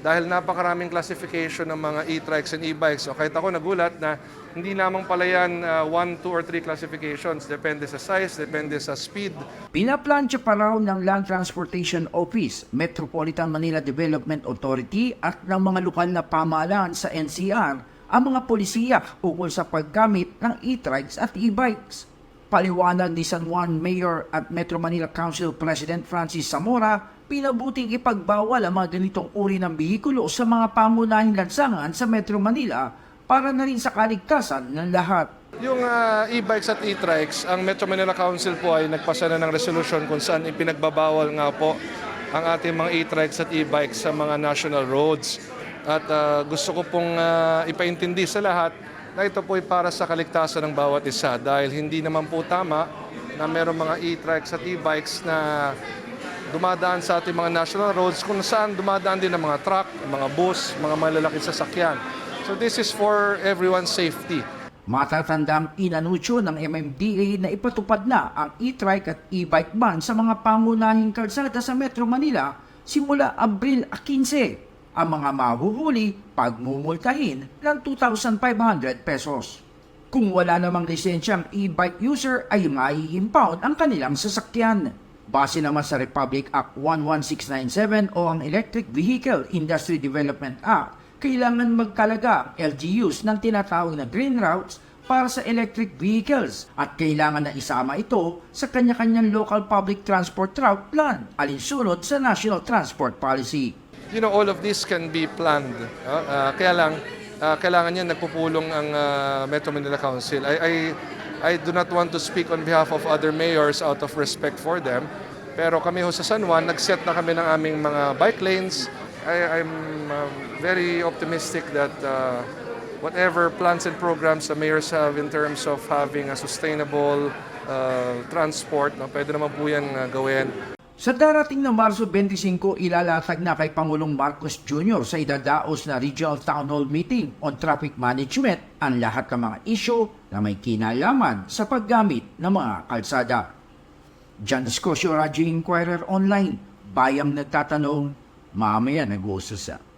dahil napakaraming classification ng mga e-trikes and e-bikes. So kahit ako nagulat na hindi lamang pala yan 1, 2 or 3 classifications. Depende sa size, depende sa speed. Pinaplansya pa raw ng Land Transportation Office, Metropolitan Manila Development Authority at ng mga lokal na pamahalaan sa NCR ang mga polisiya ukol sa paggamit ng e-trikes at e-bikes. Paliwanag ni San Juan Mayor at Metro Manila Council President Francis Zamora, pinabuting ipagbawal ang mga ganitong uri ng bihikulo sa mga pangunahing lansangan sa Metro Manila para na rin sa kaligtasan ng lahat. Yung ah, e-bikes at e-trikes, ang Metro Manila Council po ay nagpasa na ng resolution kung saan ipinagbabawal nga po ang ating mga e-trikes at e-bikes sa mga national roads. At ah, gusto ko pong ah, ipaintindi sa lahat na ito po ay para sa kaligtasan ng bawat isa dahil hindi naman po tama na meron mga e-trikes at e-bikes na dumadaan sa ating mga national roads kung saan dumadaan din ang mga truck, mga bus, mga malalaking sasakyan. So this is for everyone's safety. Matatandang inanunsyo ng MMDA na ipatupad na ang e-trike at e-bike ban sa mga pangunahing kalsada sa Metro Manila simula Abril 15. Ang mga mahuhuli pagmumultahin ng 2,500 pesos. Kung wala namang lisensyang e-bike user ay mai-impound ang kanilang sasakyan. Base naman sa Republic Act 11697 o ang Electric Vehicle Industry Development Act, kailangan magkalaga LGUs ng tinatawag na green routes para sa electric vehicles at kailangan na isama ito sa kanya-kanyang local public transport route plan alinsunod sa National Transport Policy. You know, all of this can be planned. ah. Ah, kaya lang, ah, kailangan yan nagpupulong ang ah, Metro Manila Council. I, I, I do not want to speak on behalf of other mayors out of respect for them. Pero kami ho sa San Juan, nag-set na kami ng aming mga bike lanes. I, I'm um, very optimistic that uh, whatever plans and programs the mayors have in terms of having a sustainable uh, transport, no, pwede naman po yan uh, gawin. Sa darating na Marso 25, ilalatag na kay Pangulong Marcos Jr. sa idadaos na Regional Town Hall Meeting on Traffic Management ang lahat ng mga isyo na may kinalaman sa paggamit ng mga kalsada. John Discosio, Radio Inquirer Online, Bayang Nagtatanong, mamaya nag-uususa.